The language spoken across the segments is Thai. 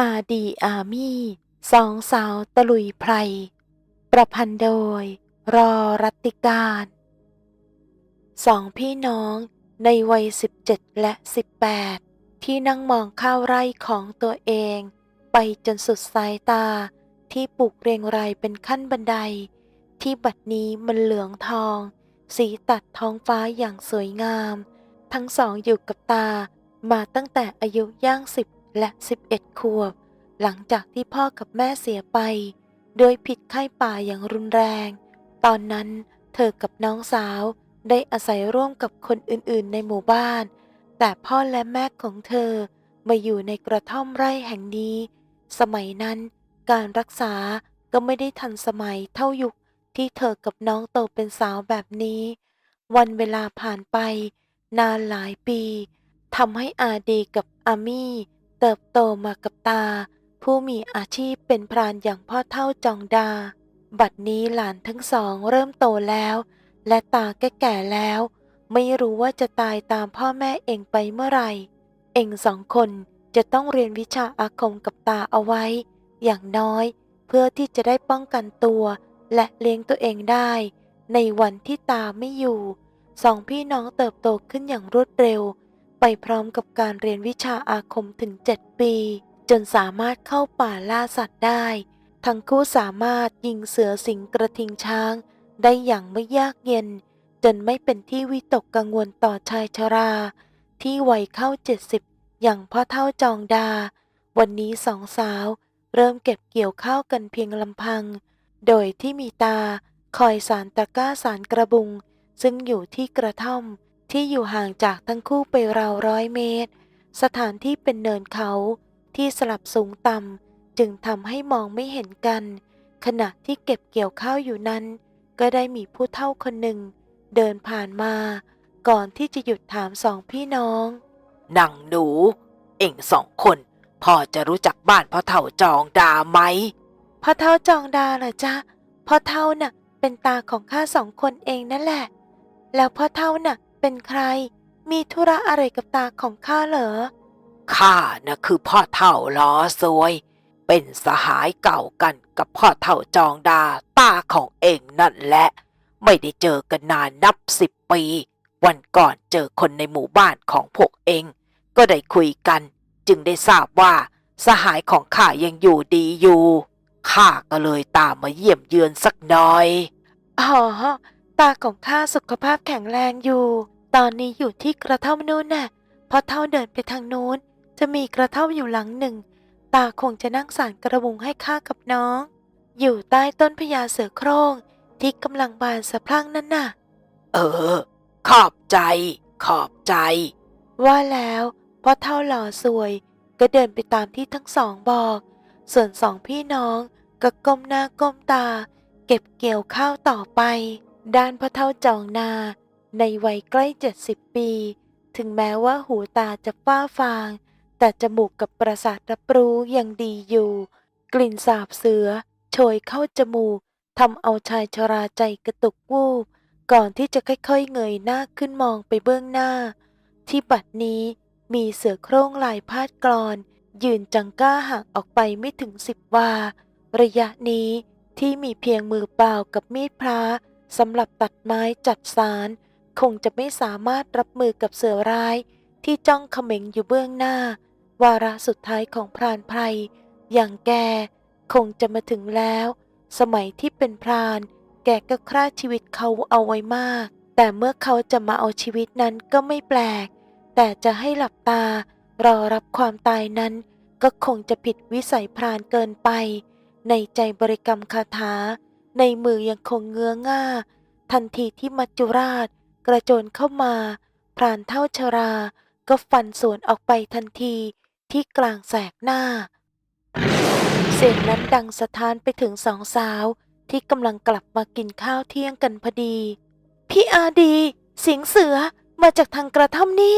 อาดีอามีสองสาวตะลุยไพร ประพันธ์โดย รอรัตติการ สองพี่น้องในวัย 17 และ 18 ที่นั่งมองข้าวไร่ของตัวเอง ไปจนสุดสายตาที่ปลูกเรียงรายเป็นขั้นบันได ที่บัดนี้มันเหลืองทอง สีตัดท้องฟ้าอย่างสวยงาม ทั้งสองอยู่กับตามาตั้งแต่อายุย่างสิบ และ 11 ขวบ หลังจากที่พ่อกับแม่เสียไป โดยผิดไข้ป่าอย่างรุนแรง ตอนนั้นเธอกับน้องสาวได้อาศัยร่วมกับคนอื่นๆในหมู่บ้าน แต่พ่อและแม่ของเธอมาอยู่ในกระท่อมไร่แห่งนี้ สมัยนั้นการรักษาก็ไม่ได้ทันสมัยเท่ายุคที่เธอกับน้องโตเป็นสาวแบบนี้ วันเวลาผ่านไป นานหลายปีทำให้อาดีกับอามี่ เติบโตมากับตา ผู้มีอาชีพเป็นพรานอย่างพ่อเท่าจองดา บัดนี้หลานทั้งสองเริ่มโตแล้ว และตาก็แก่แล้ว ไม่รู้ว่าจะตายตามพ่อแม่เองไปเมื่อไหร่ เองสองคนจะต้องเรียนวิชาอาคมกับตาเอาไว้ อย่างน้อย เพื่อที่จะได้ป้องกันตัว และเลี้ยงตัวเองได้ ในวันที่ตาไม่อยู่สองพี่น้องเติบโตขึ้นอย่างรวดเร็ว พร้อมกับการเรียนวิชาอาคมถึง 7 ปี จนสามารถเข้าป่าล่าสัตว์ได้ ทั้งคู่สามารถยิงเสือสิงกระทิงช้าง ได้อย่างไม่ยากเย็น จนไม่เป็นที่วิตกกังวลต่อชายชรา ที่วัยเข้า 70 อย่างพ่อเท่าจองดา วันนี้สองสาว เริ่มเก็บเกี่ยวข้าวกันเพียงลำพัง โดยที่มีตาคอยสารตะก้าสารกระบุง ซึ่งอยู่ที่กระท่อม ที่อยู่ห่างจากทั้งคู่ไปราวร้อยเมตร สถานที่เป็นเนินเขาที่สลับสูงต่ำจึงทำให้มองไม่เห็นกัน ขณะที่เก็บเกี่ยวข้าวอยู่นั้น ก็ได้มีผู้เฒ่าคนหนึ่ง เดินผ่านมา ก่อนที่จะหยุดถามสองพี่น้องหนังหนู เอ็งสองคนพอจะรู้จักบ้านพ่อเฒ่าจองดาไหมพ่อเท่าจองดาเหรอจ๊ะพ่อเท่าน่ะ เป็นตาของข้าสองคนเองนั่นแหละ แล้วพ่อเท่าน่ะ เป็นใคร มีธุระอะไรกับตาของข้าเหรอ ข้าน่ะคือพ่อเฒ่าล้อซวย เป็นสหายเก่ากันกับพ่อเฒ่าจองดาตาของเองนั่นแหละ ไม่ได้เจอกันนานนับสิบปี วันก่อนเจอคนในหมู่บ้านของพวกเอง ก็ได้คุยกัน จึงได้ทราบว่า สหายของข้ายังอยู่ดีอยู่ข้าก็เลยตามมาเยี่ยมเยือนสักหน่อย อ๋อ ตาของข้าสุขภาพแข็งแรงอยู่ ตอนนี้อยู่ที่กระท่อมนู้นน่ะ พอเท่าเดินไปทางนู้น จะมีกระท่อมอยู่หลังหนึ่ง ตาคงจะนั่งสารกระบุงให้ข้ากับน้อง อยู่ใต้ต้นพญาเสือโคร่งที่กำลังบานสะพรั่งนั่นน่ะ เออ ขอบใจ ขอบใจ ว่าแล้วพ่อเท่าหล่อสวย ก็เดินไปตามที่ทั้งสองบอก ส่วนสองพี่น้องก็ก้มหน้าก้มตา เก็บเกี่ยวข้าวต่อไป ด้านพ่อเท่าจองนา ในวัยใกล้เจ็ดสิบปี ถึงแม้ว่าหูตาจะฟ้าฟาง แต่จมูกกับประสาทรับรู้ยังดีอยู่ กลิ่นสาบเสือ โชยเข้าจมูกทำเอาชายชราใจกระตุกวูบ ก่อนที่จะค่อยๆเงยหน้าขึ้นมองไปเบื้องหน้า ที่บัดนี้มีเสือโคร่งลายพาดกรอน ยืนจังก้าห่างออกไปไม่ถึงสิบวา ระยะนี้ที่มีเพียงมือเปล่ากับมีดพระ สำหรับตัดไม้จัดสาร คงจะไม่สามารถรับมือกับเสือร้ายที่จ้องเขม็งอยู่เบื้องหน้า วาระสุดท้ายของพรานไพรอย่างแกคงจะมาถึงแล้ว สมัยที่เป็นพราน แกก็ฆ่าชีวิตเขาเอาไว้มาก แต่เมื่อเขาจะมาเอาชีวิตนั้นก็ไม่แปลก แต่จะให้หลับตารอรับความตายนั้น ก็คงจะผิดวิสัยพรานเกินไป ในใจบริกรรมคาถา ในมือยังคงเงื้อง่า ทันทีที่มัจจุราช กระโจนเข้ามา พรานเท่าชรา ก็ฟันสวนออกไปทันทีที่กลางแสกหน้า เสียงนั้นดังสะท้านไปถึงสองสาวที่กำลังกลับมากินข้าวเที่ยงกันพอดี พี่อาดีเสียงเสือมาจากทางกระท่อมนี้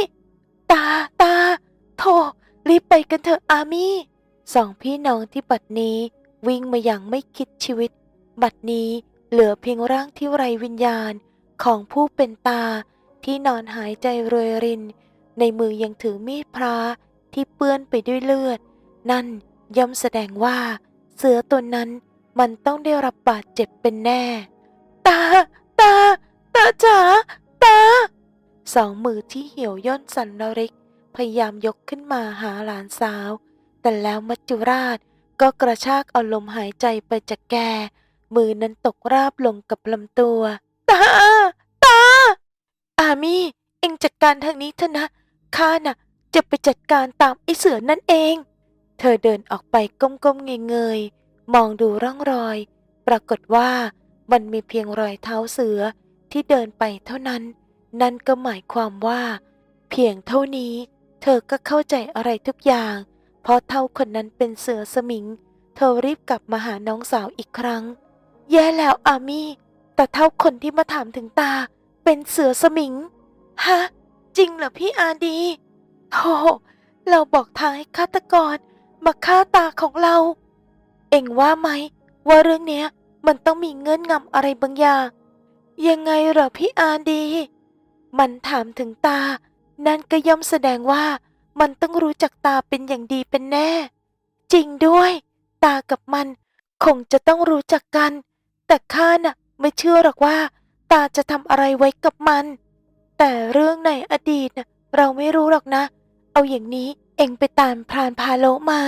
ตาตาโธ่รีบไปกันเถอะอามี่สองพี่น้องที่บัดนี้วิ่งมาอย่างไม่คิดชีวิต บัดนี้เหลือเพียงร่างที่ไรวิญญาณของผู้เป็นตาที่นอนหายใจรวยริน ในมือยังถือมีดพระที่เปื้อนไปด้วยเลือด นั่นย่อมแสดงว่า เสือตัวนั้นมันต้องได้รับบาดเจ็บเป็นแน่ ตา ตา ตาจ๋า ตา สองมือที่เหี่ยวย่นสันระริก พยายามยกขึ้นมาหาหลานสาว แต่แล้วมัจจุราชก็กระชากเอาลมหายใจไปจากแก มือนั้นตกราบลงกับลำตัว ตา ตา อามี่ เองจัดการทางนี้เถอะนะ ข้าน่ะ จะไปจัดการตามไอ้เสือนั่นเอง เธอเดินออกไปก้มๆเงยๆ มองดูร่องรอย ปรากฏว่ามันมีเพียงรอยเท้าเสือที่เดินไปเท่านั้น นั่นก็หมายความว่า เพียงเท่านี้ เธอก็เข้าใจอะไรทุกอย่าง เพราะเท่าคนนั้นเป็นเสือสมิง เธอรีบกลับมาหาน้องสาวอีกครั้ง แย่แล้วอามี่ แต่เท่าคนที่มาถามถึงตา เป็นเสือสมิง ฮะ จริงเหรอพี่อาดีโธ่เราบอกทางให้ฆาตกร มาฆ่าตาของเรา เอ็งว่าไหม ว่าเรื่องเนี้ย มันต้องมีเงื่อนงำอะไรบางอย่าง ยังไงเหรอพี่อาดี มันถามถึงตา นั่นก็ย่อมแสดงว่า มันต้องรู้จักตาเป็นอย่างดีเป็นแน่ จริงด้วย ตากับมันคงจะต้องรู้จักกัน แต่ข้าน่ะไม่เชื่อหรอกว่า ตาจะทำอะไรไว้กับมัน แต่เรื่องในอดีตน่ะเราไม่รู้หรอกนะ เอาอย่างนี้เอ็งไปตามพรานพาโลมา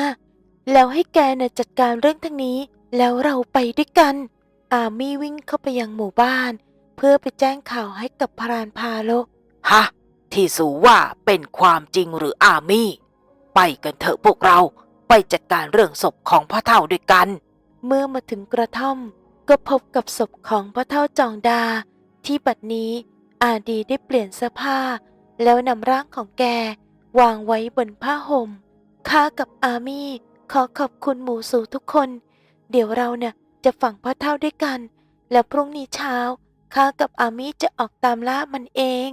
แล้วให้แกน่ะจัดการเรื่องทางนี้ แล้วเราไปด้วยกัน อามี่วิ่งเข้าไปยังหมู่บ้าน เพื่อไปแจ้งข่าวให้กับพรานพาโลฮะที่สูว่าเป็นความจริงหรืออามี่ ไปกันเถอะพวกเราไปจัดการเรื่องศพของพ่อเท่าด้วยกัน เมื่อมาถึงกระท่อม ก็พบกับศพของพ่อเท่าจองดา ที่บัดนี้อาดีได้เปลี่ยนเสื้อผ้า แล้วนำร่างของแก วางไว้บนผ้าห่มข้ากับอามี่ขอขอบคุณหมูสูทุกคน เดี๋ยวเราเนี่ยจะฝังพ่อเท่าด้วยกัน แล้วพรุ่งนี้เช้าข้ากับอามี่จะออกตามล่ามันเอง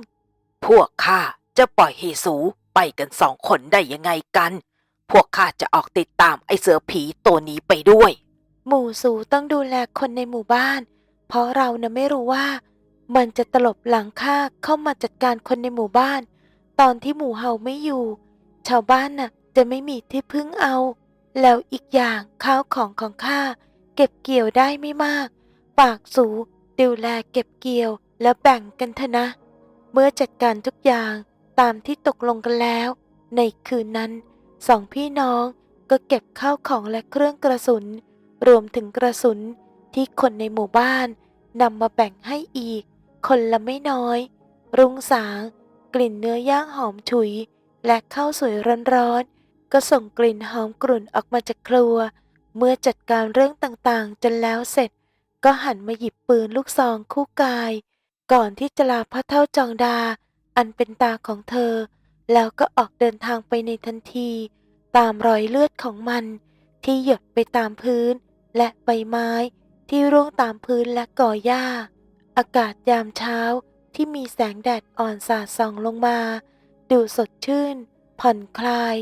พวกข้าจะปล่อยให้สูไปกันสองคนได้ยังไงกัน พวกข้าจะออกติดตามไอ้เสือผีตัวนี้ไปด้วย หมู่สูต้องดูแลคนในหมู่บ้าน เพราะเรานะไม่รู้ว่า มันจะตลบหลังข้าเข้ามาจัดการคนในหมู่บ้าน ตอนที่หมู่เฮาไม่อยู่ ชาวบ้านน่ะจะไม่มีที่พึ่งเอา แล้วอีกอย่างข้าวของของข้าเก็บเกี่ยวได้ไม่มาก ปากสูดูแลเก็บเกี่ยวแล้วแบ่งกันเถอะนะ เมื่อจัดการทุกอย่างตามที่ตกลงกันแล้ว ในคืนนั้นสองพี่น้องก็เก็บข้าวของและเครื่องกระสุน รวมถึงกระสุนที่คนในหมู่บ้านนำมาแบ่งให้อีก คนละไม่น้อย รุ่งสาง กลิ่นเนื้อย่างหอมฉุย และข้าวสวยร้อนๆก็ส่งกลิ่นหอมกรุ่นออกมาจากครัว เมื่อจัดการเรื่องต่างๆ จนแล้วเสร็จ ก็หันมาหยิบปืนลูกซองคู่กาย ก่อนที่จะลาพระเท่าจองดา อันเป็นตาของเธอ แล้วก็ออกเดินทางไปในทันที ตามรอยเลือดของมันที่หยดไปตามพื้น และใบไม้ที่ร่วงตามพื้นและก่อหญ้า อากาศยามเช้าที่มีแสงแดดอ่อนสาดส่องลงมา ดูสดชื่น ผ่อนคลาย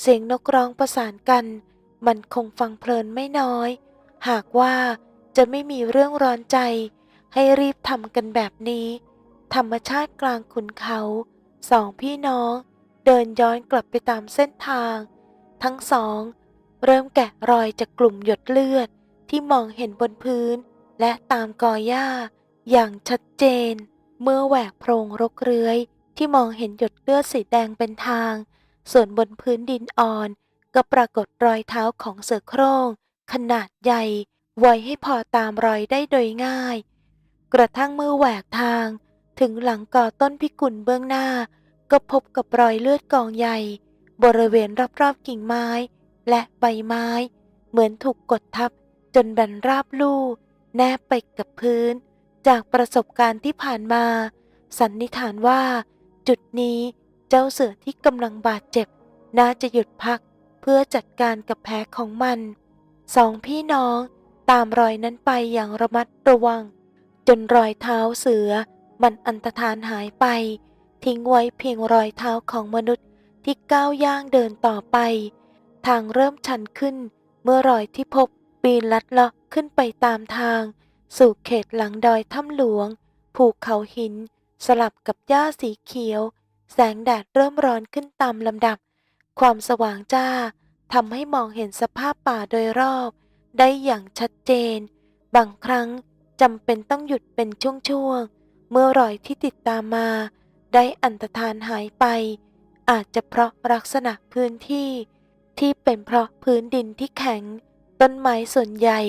เสียงนกร้องประสานกัน มันคงฟังเพลินไม่น้อย หากว่าจะไม่มีเรื่องร้อนใจ ให้รีบทำกันแบบนี้ ธรรมชาติกลางขุนเขา สองพี่น้อง เดินย้อนกลับไปตามเส้นทาง ทั้งสอง เริ่มแกะรอยจากกลุ่มหยดเลือดที่มองเห็นบนพื้น และตามกอหญ้า อย่างชัดเจน เมื่อแหวกโพรงรกเรื้อย ที่มองเห็นหยดเลือดสีแดงเป็นทาง ส่วนบนพื้นดินอ่อน ก็ปรากฏรอยเท้าของเสือโคร่ง ขนาดใหญ่ ไวให้พอตามรอยได้โดยง่าย กระทั่งเมื่อแหวกทาง ถึงหลังก่อต้นพิกุลเบื้องหน้า ก็พบกับรอยเลือดกองใหญ่ บริเวณรอบๆกิ่งไม้ และใบไม้ เหมือนถูกกดทับจนแบนราบลู่แนบไปกับพื้น จากประสบการณ์ที่ผ่านมา สันนิษฐานว่า จุดนี้เจ้าเสือที่กำลังบาดเจ็บ น่าจะหยุดพักเพื่อจัดการกับแผลของมัน สองพี่น้องตามรอยนั้นไปอย่างระมัดระวัง จนรอยเท้าเสือมันอันตรธานหายไป ทิ้งไว้เพียงรอยเท้าของมนุษย์ที่ก้าวย่างเดินต่อไป ทางเริ่มชันขึ้น เมื่อรอยที่พบปีนลัดเลาะขึ้นไปตามทาง สู่เขตหลังดอยถ้ำหลวง ภูเขาหิน สลับกับหญ้าสีเขียว แสงแดดเริ่มร้อนขึ้นตามลำดับ ความสว่างจ้าทำให้มองเห็นสภาพป่าโดยรอบ ได้อย่างชัดเจน บางครั้งจำเป็นต้องหยุดเป็นช่วงๆ เมื่อรอยที่ติดตามมา ได้อันตรธานหายไป อาจจะเพราะลักษณะพื้นที่ ที่เป็นเพราะพื้นดินที่แข็ง ต้นไม้ส่วนใหญ่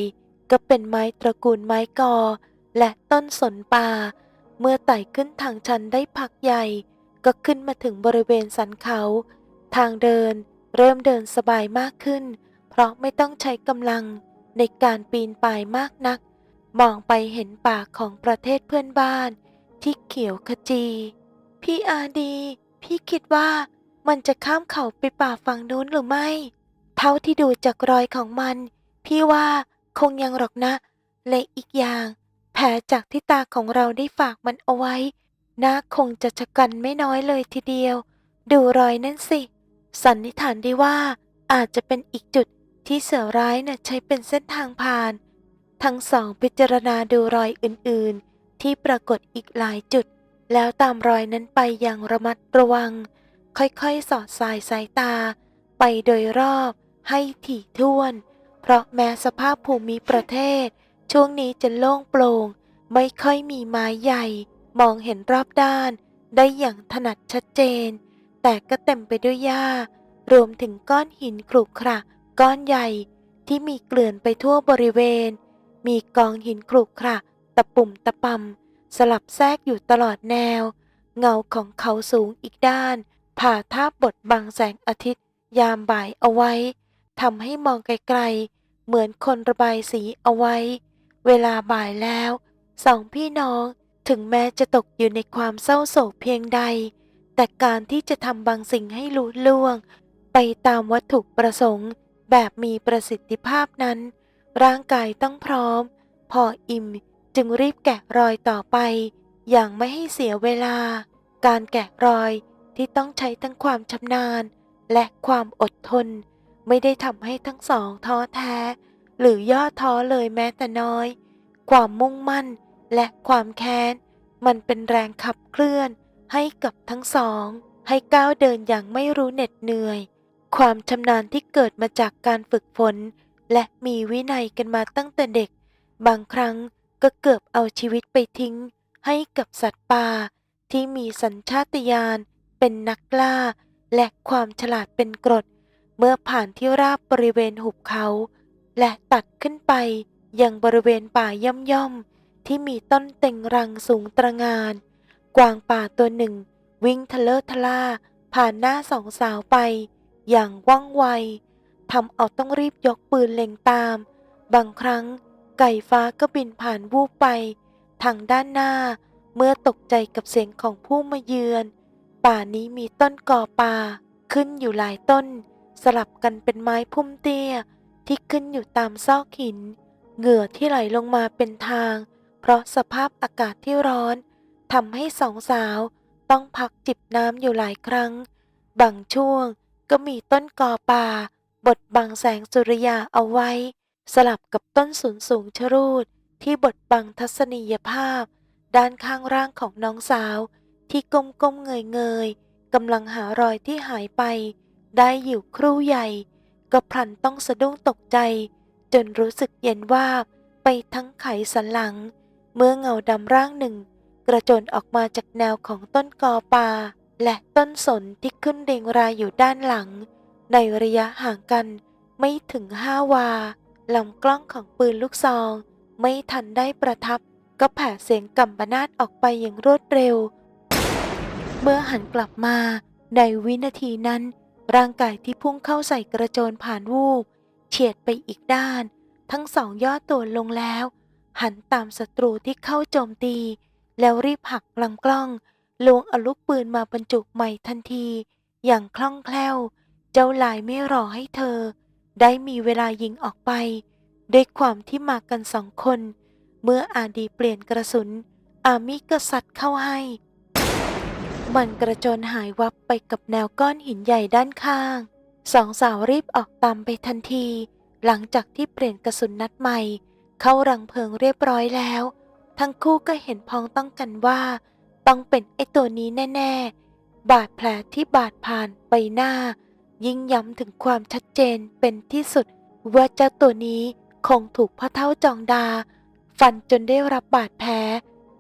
ก็เป็นไม้ตระกูลไม้กอ และต้นสนป่า เมื่อไต่ขึ้นทางชันได้พักใหญ่ ก็ขึ้นมาถึงบริเวณสันเขา ทางเดินเริ่มเดินสบายมากขึ้น เพราะไม่ต้องใช้กำลังในการปีนป่ายมากนัก มองไปเห็นป่าของประเทศเพื่อนบ้าน ที่เขียวขจี พี่อาดี พี่คิดว่า มันจะข้ามเขาไปป่าฝั่งนู้นหรือไม่ เท่าที่ดูจากรอยของมัน พี่ว่าคงยังหรอกนะ และอีกอย่าง แผลจากที่ตาของเราได้ฝากมันเอาไว้น่าคงจะชะกันไม่น้อยเลยทีเดียว ดูรอยนั่นสิ สันนิษฐานได้ว่า อาจจะเป็นอีกจุดที่เสือร้ายน่ะใช้เป็นเส้นทางผ่าน ทั้งสองพิจารณาดูรอยอื่นๆ ที่ปรากฏอีกหลายจุด แล้วตามรอยนั้นไปอย่างระมัดระวัง ค่อยๆ สอดสายสายตา ไปโดยรอบให้ถี่ถ้วน เพราะแม้สภาพภูมิประเทศ ช่วงนี้จะโล่งโปร่ง ไม่ค่อยมีไม้ใหญ่ มองเห็นรอบด้าน ได้อย่างถนัดชัดเจน แต่ก็เต็มไปด้วยหญ้า รวมถึงก้อนหินขรุขระก้อนใหญ่ที่มีเกลื่อนไปทั่วบริเวณ มีกองหินขรุขระตะปุ่มตะปำสลับแทรกอยู่ตลอดแนว เงาของเขาสูงอีกด้าน ผ่าทาบบดบังแสงอาทิตย์ ยามบ่ายเอาไว้ทำให้มองไกลๆ เหมือนคนระบายสีเอาไว้ เวลาบ่ายแล้ว สองพี่น้องถึงแม้จะตกอยู่ในความเศร้าโศกเพียงใด แต่การที่จะทำบางสิ่งให้ลุล่วง ไปตามวัตถุประสงค์ แบบมีประสิทธิภาพนั้น ร่างกายต้องพร้อม พออิ่มจึงรีบแกะรอยต่อไป อย่างไม่ให้เสียเวลา การแกะรอย ที่ต้องใช้ทั้งความชำนาญและความอดทน ไม่ได้ทำให้ทั้งสองท้อแท้ หรือย่อท้อเลยแม้แต่น้อย ความมุ่งมั่นและความแค้น มันเป็นแรงขับเคลื่อนให้กับทั้งสอง ให้ก้าวเดินอย่างไม่รู้เหน็ดเหนื่อย ความชำนาญที่เกิดมาจากการฝึกฝน และมีวินัยกันมาตั้งแต่เด็ก บางครั้งก็เกือบเอาชีวิตไปทิ้ง ให้กับสัตว์ป่าที่มีสัญชาตญาณ เป็นนักล่า และความฉลาดเป็นกรด เมื่อผ่านที่ราบบริเวณหุบเขา และตัดขึ้นไปยังบริเวณป่าย่อมย่อมๆที่มีต้นเต็งรังสูงตระงาน กวางป่าตัวหนึ่ง วิ่งทะเลอะทะล่า ผ่านหน้าสองสาวไป อย่างว่องไวทำเอาต้องรีบยกปืนเล็งตาม บางครั้งไก่ฟ้าก็บินผ่านวูบไป ทางด้านหน้า เมื่อตกใจกับเสียงของผู้มาเยือน ป่านี้มีต้นกอป่าขึ้นอยู่หลายต้น สลับกันเป็นไม้พุ่มเตี้ย ที่ขึ้นอยู่ตามซอกหิน เหงื่อที่ไหลลงมาเป็นทาง เพราะสภาพอากาศที่ร้อนทำให้สองสาวต้องพักจิบน้ำอยู่หลายครั้ง บางช่วงก็มีต้นกอป่า บดบังแสงสุริยาเอาไว้ สลับกับต้นสูงสูงชรูดที่บดบังทัศนียภาพ ด้านข้างร่างของน้องสาว ที่ก้มก้มเงยเงยๆกำลังหารอยที่หายไป ได้อยู่ครู่ใหญ่ ก็พลันต้องสะดุ้งตกใจ จนรู้สึกเย็นว่าบไปทั้งไขสันหลัง เมื่อเงาดำร่างหนึ่ง กระโจนออกมาจากแนวของต้นกอป่าและต้นสนที่ขึ้นเรียงรายอยู่ด้านหลัง ในระยะห่างกันไม่ถึงห้าวาลำกล้องของปืนลูกซอง ไม่ทันได้ประทับ ก็แผ่เสียงกำบนาดออกไปอย่างรวดเร็ว เมื่อหันกลับมาในวินาทีนั้น ร่างกายที่พุ่งเข้าใส่กระโจนผ่านวูบเฉียดไปอีกด้าน ทั้งสองย่อตัวลงแล้ว หันตามศัตรูที่เข้าโจมตี แล้วรีบหักลำกล้องลวงเอาลูกปืนมาบรรจุใหม่ทันที อย่างคล่องแคล่ว เจ้าลายไม่รอให้เธอ ได้มีเวลายิงออกไป ด้วยความที่มากันสองคน เมื่ออาดีเปลี่ยนกระสุน อามิก็สัดเข้าให้ มันกระโจนหายวับไปกับแนวก้อนหินใหญ่ด้านข้าง สองสาวรีบออกตามไปทันที หลังจากที่เปลี่ยนกระสุนนัดใหม่ เข้ารังเพลิงเรียบร้อยแล้ว ทั้งคู่ก็เห็นพ้องต้องกันว่า ต้องเป็นไอตัวนี้แน่ ๆ บาดแผลที่บาดผ่านใบหน้า ยิ่งย้ำถึงความชัดเจนเป็นที่สุด ว่าเจ้าตัวนี้คงถูกพ่อเท่าจองดา ฟันจนได้รับบาดแผล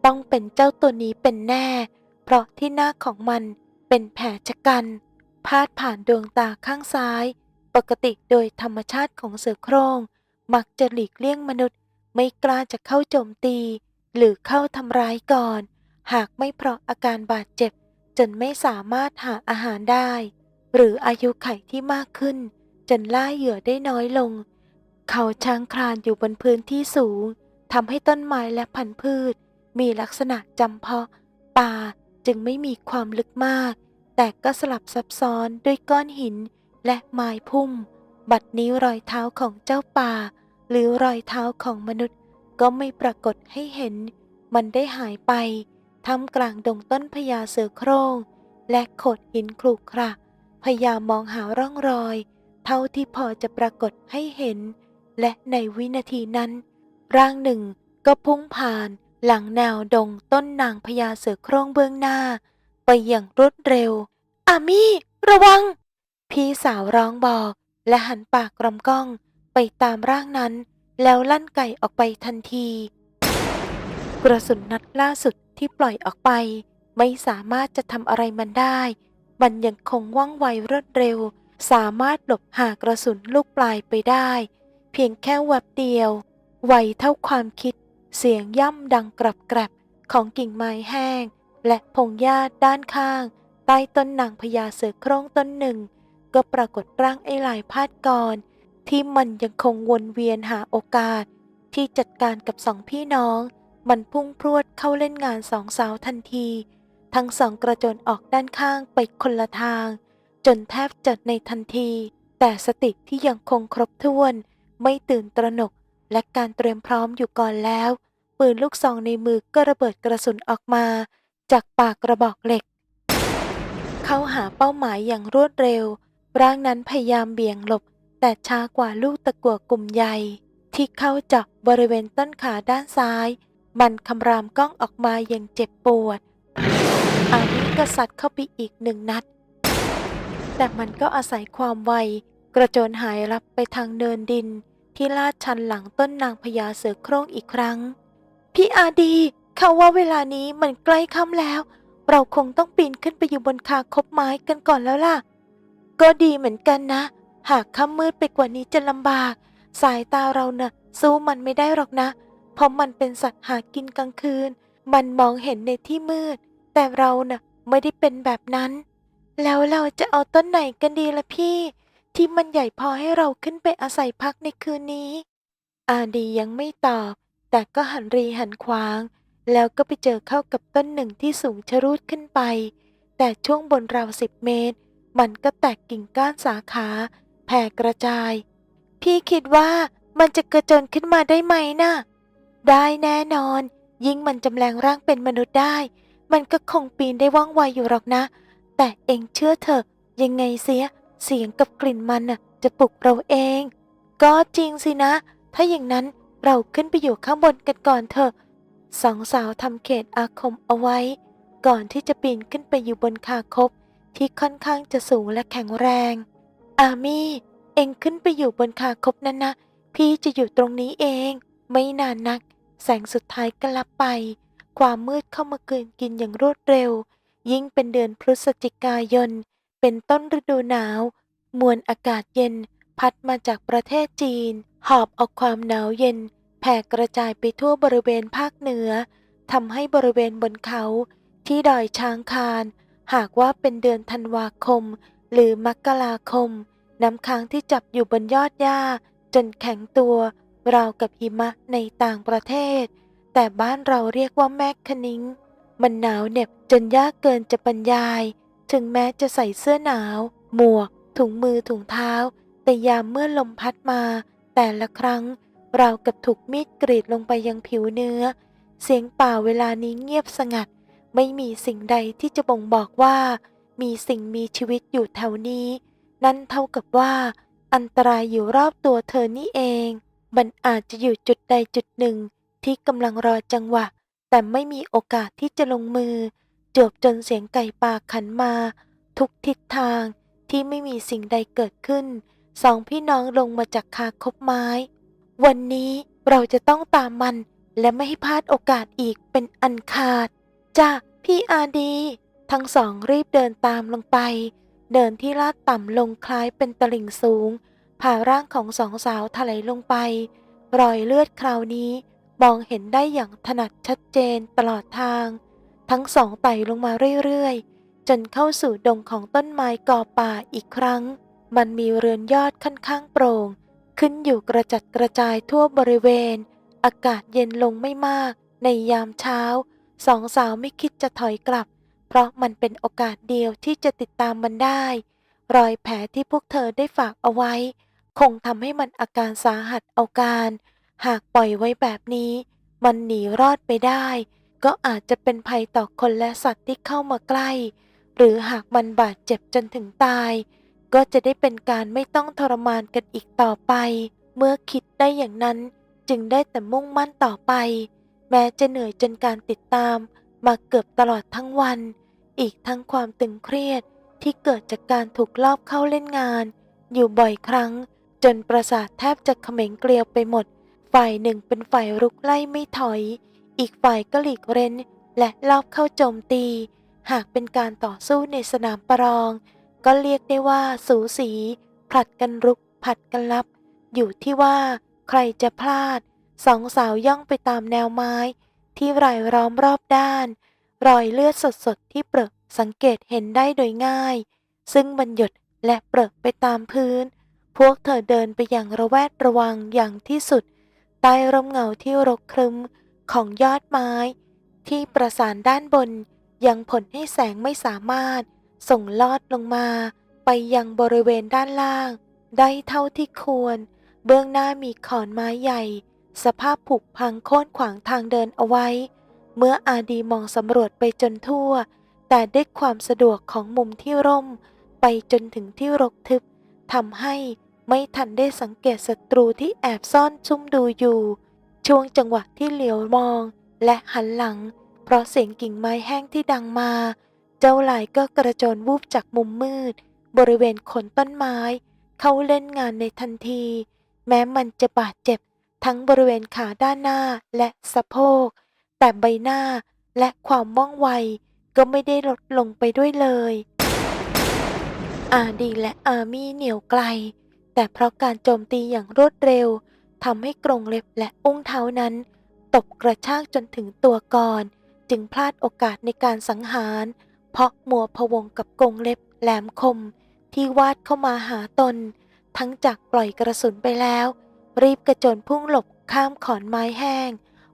ต้องเป็นเจ้าตัวนี้เป็นแน่ เพราะที่หน้าของมันเป็นแผลชะกัน พาดผ่านดวงตาข้างซ้าย ปกติโดยธรรมชาติของเสือโคร่งมักจะหลีกเลี่ยงมนุษย์ ไม่กล้าจะเข้าโจมตี หรือเข้าทำร้ายก่อน หากไม่เพราะอาการบาดเจ็บ จนไม่สามารถหาอาหารได้ หรืออายุไขที่มากขึ้น จนล่าเหยื่อได้น้อยลง เขาช้างคลานอยู่บนพื้นที่สูงทำให้ต้นไม้และพันธุ์พืช มีลักษณะจำเพาะ ป่า จึงไม่มีความลึกมาก แต่ก็สลับซับซ้อนด้วยก้อนหินและไม้พุ่ม บัดนี้รอยเท้าของเจ้าป่า หรือรอยเท้าของมนุษย์ ก็ไม่ปรากฏให้เห็น มันได้หายไปท่ามกลางดงต้นพญาเสือโคร่งและโขดหินคลุขระพยามมองหาร่องรอย เท่าที่พอจะปรากฏให้เห็น และในวินาทีนั้น ร่างหนึ่งก็พุ่งผ่าน หลังแนวดงต้นนางพญาเสือโคร่งเบื้องหน้า ไปอย่างรวดเร็ว อามี่ระวัง พี่สาวร้องบอก และหันปากกรำก้องไปตามร่างนั้น แล้วลั่นไก่ออกไปทันที กระสุนนัดล่าสุดที่ปล่อยออกไป ไม่สามารถจะทำอะไรมันได้ มันยังคงว่องไวรวดเร็ว สามารถหลบหากระสุนลูกปลายไปได้ เพียงแค่แวบเดียว ไวเท่าความคิด เสียงย่ำดังกรับแกรบของกิ่งไม้แห้ง และพงหญ้าด้านข้าง ใต้ต้นนางพญาเสือโคร่งต้นหนึ่ง ก็ปรากฏร่างไอ้ลายพาดกร ที่มันยังคงวนเวียนหาโอกาส ที่จัดการกับสองพี่น้อง มันพุ่งพรวดเข้าเล่นงานสองสาวทันที ทั้งสองกระโจนออกด้านข้างไปคนละทาง จนแทบจะในทันที แต่สติที่ยังคงครบถ้วน ไม่ตื่นตระหนก และการเตรียมพร้อมอยู่ก่อนแล้ว ปืนลูกซองในมือก็ระเบิดกระสุนออกมา จากปากกระบอกเหล็ก เขาหาเป้าหมายอย่างรวดเร็ว ร่างนั้นพยายามเบี่ยงหลบ แต่ช้ากว่าลูกตะกั่วกลุ่มใหญ่ ที่เข้าจับบริเวณต้นขาด้านซ้าย มันคำรามก้องออกมาอย่างเจ็บปวด อามิก็สัดเข้าไปอีกหนึ่งนัด แต่มันก็อาศัยความไวกระโจนหายรับไปทางเนินดิน ที่ลาดชันหลังต้นนางพญาเสือโคร่งอีกครั้ง พี่อาดีเขาว่าเวลานี้มันใกล้ค่ำแล้ว เราคงต้องปีนขึ้นไปอยู่บนคาคบไม้กันก่อนแล้วล่ะ ก็ดีเหมือนกันนะ หากค่ำมืดไปกว่านี้จะลำบาก สายตาเราเนะ่ะสู้มันไม่ได้หรอกนะ เพราะมันเป็นสัตว์หากินกลางคืน มันมองเห็นในที่มืด แต่เราน่ะไม่ได้เป็นแบบนั้น แล้วเราจะเอาต้นไหนกันดีล่ะพี่ ที่มันใหญ่พอให้เราขึ้นไปอาศัยพักในคืนนี้ อาดียังไม่ตอบ แต่ก็หันรีหันขวาง แล้วก็ไปเจอเข้ากับต้นหนึ่งที่สูงชะรูดขึ้นไป แต่ช่วงบนราวสิบเมตร มันก็แตกกิ่งก้านสาขา แผ่กระจาย พี่คิดว่ามันจะกระโจนขึ้นมาได้ไหมน่ะ ได้แน่นอน ยิ่งมันจำแรงร่างเป็นมนุษย์ได้ มันก็คงปีนได้ว่องไวอยู่หรอกนะ แต่เองเชื่อเถอะ ยังไงเสีย เสียงกับกลิ่นมันน่ะจะปลุกเราเอง ก็จริงสินะ ถ้าอย่างนั้นเราขึ้นไปอยู่ข้างบนกันก่อนเถอะสองสาวทำเขตอาคมเอาไว้ ก่อนที่จะปีนขึ้นไปอยู่บนคาคบ ที่ค่อนข้างจะสูงและแข็งแรง อามี่ เองขึ้นไปอยู่บนคาคบนั้นนะ พี่จะอยู่ตรงนี้เอง ไม่นานนัก แสงสุดท้ายก็ลับไป ความมืดเข้ามาเกินกินอย่างรวดเร็ว ยิ่งเป็นเดือนพฤศจิกายน เป็นต้นฤดูหนาว มวลอากาศเย็นพัดมาจากประเทศจีน หอบเอาความหนาวเย็น แผ่กระจายไปทั่วบริเวณภาคเหนือทำให้บริเวณบนเขาที่ดอยช้างคาน หากว่าเป็นเดือนธันวาคม หรือมกราคม น้ำค้างที่จับอยู่บนยอดหญ้า จนแข็งตัว ราวกับหิมะในต่างประเทศ แต่บ้านเราเรียกว่าแมกคณิ้ง มันหนาวเหน็บจนยากเกินจะบรรยาย ถึงแม้จะใส่เสื้อหนาว หมวก ถุงมือถุงเท้า แต่ยามเมื่อลมพัดมา แต่ละครั้ง เรากับถูกมีดกรีดลงไปยังผิวเนื้อ เสียงป่าเวลานี้เงียบสงัด ไม่มีสิ่งใดที่จะบ่งบอกว่า มีสิ่งมีชีวิตอยู่แถวนี้ นั่นเท่ากับว่า อันตรายอยู่รอบตัวเธอนี่เอง มันอาจจะอยู่จุดใดจุดหนึ่ง ที่กำลังรอจังหวะ แต่ไม่มีโอกาสที่จะลงมือ จวบจนเสียงไก่ป่าขันมา ทุกทิศทางที่ไม่มีสิ่งใดเกิดขึ้น สองพี่น้องลงมาจากคาคบไม้ วันนี้เราจะต้องตามมันและไม่ให้พลาดโอกาสอีกเป็นอันขาด จ้าพี่อาดี ทั้งสองรีบเดินตามลงไป เดินที่ลาดต่ำลงคล้ายเป็นตลิ่งสูง ผ่าร่างของสองสาวถลายลงไป รอยเลือดคราวนี้ มองเห็นได้อย่างถนัดชัดเจนตลอดทาง ทั้งสองไต่ลงมาเรื่อยๆ จนเข้าสู่ดงของต้นไม้กอป่าอีกครั้ง มันมีเรือนยอดค่อนข้างโปร่ง ขึ้นอยู่กระจัดกระจายทั่วบริเวณ อากาศเย็นลงไม่มาก ในยามเช้า สองสาวไม่คิดจะถอยกลับ เพราะมันเป็นโอกาสเดียวที่จะติดตามมันได้ รอยแผลที่พวกเธอได้ฝากเอาไว้ คงทำให้มันอาการสาหัสเอาการ หากปล่อยไว้แบบนี้ มันหนีรอดไปได้ ก็อาจจะเป็นภัยต่อคนและสัตว์ที่เข้ามาใกล้ หรือหากมันบาดเจ็บจนถึงตาย ก็จะได้เป็นการไม่ต้องทรมานกันอีกต่อไป เมื่อคิดได้อย่างนั้นจึงได้แต่มุ่งมั่นต่อไป แม้จะเหนื่อยจนการติดตาม มาเกือบตลอดทั้งวัน อีกทั้งความตึงเครียดที่เกิดจากการถูกลอบเข้าเล่นงาน อยู่บ่อยครั้ง จนประสาทแทบจะเขม็งเกลียวไปหมด ฝ่ายหนึ่งเป็นฝ่ายรุกไล่ไม่ถอย อีกฝ่ายก็หลีกเร้นและลอบเข้าโจมตี หากเป็นการต่อสู้ในสนามประลอง ก็เรียกได้ว่าสูสี ผลัดกันรุกผลัดกันรับ อยู่ที่ว่าใครจะพลาด สองสาวย่องไปตามแนวไม้ ที่รายล้อมรอบด้าน รอยเลือดสดๆที่เปรอะสังเกตเห็นได้โดยง่าย ซึ่งบรรหยดและเปรอะไปตามพื้น พวกเธอเดินไปอย่างระแวดระวังอย่างที่สุดใต้ร่มเงาที่รกครึม ของยอดไม้ ที่ประสานด้านบนยังผลให้แสงไม่สามารถ ส่งลอดลงมา ไปยังบริเวณด้านล่าง ได้เท่าที่ควร เบื้องหน้ามีขอนไม้ใหญ่ สภาพผุพังโค่นขวางทางเดินเอาไว้ เมื่ออาดีมองสำรวจไปจนทั่ว แต่ด้วยความสะดวกของมุมที่ร่ม ไปจนถึงที่รกทึบทำให้ไม่ทันได้สังเกตศัตรูที่แอบซ่อนซุ่มดูอยู่ ช่วงจังหวะที่เหลียวมองและหันหลัง เพราะเสียงกิ่งไม้แห้งที่ดังมา เจ้าหลายก็กระโจนวูบจากมุมมืด บริเวณขนต้นไม้ เขาเล่นงานในทันที แม้มันจะบาดเจ็บ ทั้งบริเวณขาด้านหน้าและสะโพก แต่ใบหน้าและความว่องไวก็ไม่ได้ลดลงไปด้วยเลยอาดีและอามี่เหนียวไกล แต่เพราะการโจมตีอย่างรวดเร็ว ทำให้กรงเล็บและอุ้งเท้านั้น ตบกระชากจนถึงตัวก่อน จึงพลาดโอกาสในการสังหาร เพราะมัวพะวงกับกรงเล็บแหลมคม ที่วาดเข้ามาหาตน ทั้งจากปล่อยกระสุนไปแล้ว รีบกระโจนพุ่งหลบข้ามขอนไม้แห้ง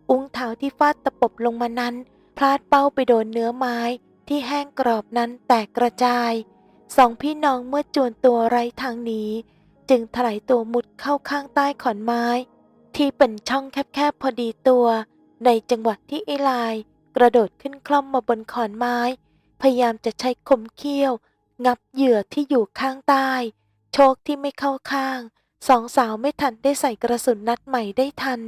อุ้งเท้าที่ฟาดตะปบลงมานั้น พลาดเป้าไปโดนเนื้อไม้ที่แห้งกรอบนั้นแตกกระจาย สองพี่น้องเมื่อจวนตัวไร้ทางหนี จึงถลายตัวมุดเข้าข้างใต้ขอนไม้ ที่เป็นช่องแคบๆพอดีตัว ในจังหวะที่เอไลาย กระโดดขึ้นคล่อมมาบนขอนไม้ พยายามจะใช้คมเขี้ยว งับเหยื่อที่อยู่ข้างใต้ โชคที่ไม่เข้าข้าง สองสาวไม่ทันได้ใส่กระสุนนัดใหม่ได้ทัน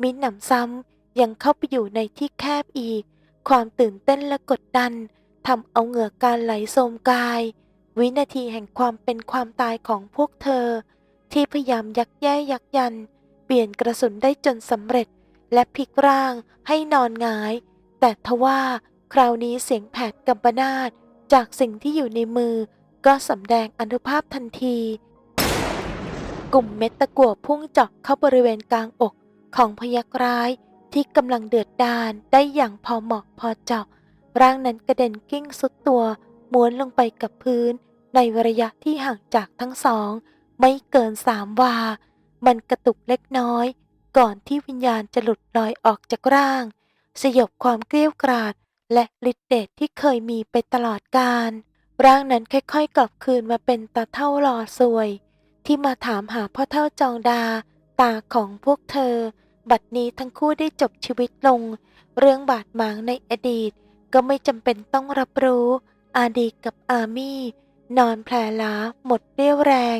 มิหนำซ้ำยังเข้าไปอยู่ในที่แคบอีก ความตื่นเต้นและกดดันทำเอาเหงื่อการไหลโสมกาย วินาทีแห่งความเป็นความตายของพวกเธอ ที่พยายามยักแย่ยักยัน เปลี่ยนกระสุนได้จนสำเร็จ และพลิกร่างให้นอนงาย แต่ทว่าคราวนี้เสียงแผดกำปนาตจากสิ่งที่อยู่ในมือ ก็สำแดงอนุภาพทันที กลุ่มเม็ดตะกั่วพุ่งเจาะเข้าบริเวณกลางอกของพยักร้ายที่กำลังเดือดดาลได้อย่างพอเหมาะพอเจาะ ร่างนั้นกระเด็นกิ้งสุดตัวม้วนลงไปกับพื้น ในระยะที่ห่างจากทั้งสอง ไม่เกินสามวา มันกระตุกเล็กน้อย ก่อนที่วิญญาณจะหลุดลอยออกจากร่าง สยบความเกลี้ยวกราด และฤทธิ์เดชที่เคยมีไปตลอดกาลร่างนั้นค่อยๆกลับคืนมาเป็นตาเท่าหล่อสวย ที่มาถามหาพ่อเท่าจองดา ตาของพวกเธอ บัดนี้ทั้งคู่ได้จบชีวิตลง เรื่องบาดหมางในอดีต ก็ไม่จำเป็นต้องรับรู้ อาดีกับอามี่ นอนแผลล้าหมดเรี่ยวแรง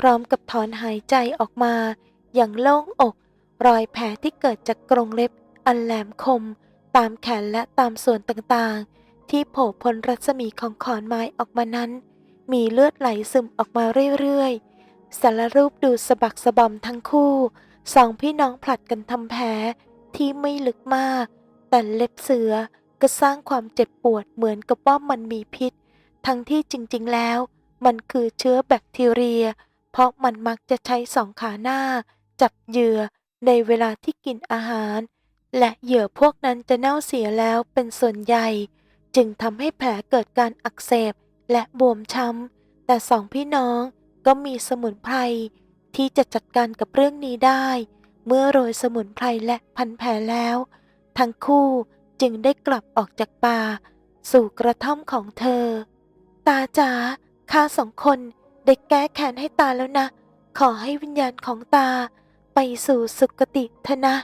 พร้อมกับถอนหายใจออกมา อย่างโล่งอก รอยแผลที่เกิดจากกรงเล็บ อันแหลมคม ตามแขนและตามส่วนต่างๆ ที่โผล่พ้นรัศมีของขอนไม้ออกมานั้น มีเลือดไหลซึมออกมาเรื่อยๆสารรูปดูสะบักสะบอมทั้งคู่ สองพี่น้องผลัดกันทำแผลที่ไม่ลึกมาก แต่เล็บเสือก็สร้างความเจ็บปวดเหมือนกับว่ามันมีพิษ ทั้งที่จริงๆแล้ว มันคือเชื้อแบคทีเรีย เพราะมันมักจะใช้สองขาหน้า จับเหยื่อในเวลาที่กินอาหาร และเหยื่อพวกนั้นจะเน่าเสียแล้วเป็นส่วนใหญ่ จึงทำให้แผลเกิดการอักเสบและบวมช้ำ แต่สองพี่น้องก็มีสมุนไพรที่จะจัดการกับเรื่องนี้ได้ เมื่อโรยสมุนไพรและพันแผลแล้ว ทั้งคู่จึงได้กลับออกจากป่า สู่กระท่อมของเธอ ตาจ๋าข้าสองคนได้แก้แค้นให้ตาแล้วนะ ขอให้วิญญาณของตาไปสู่สุคติเถอะนะ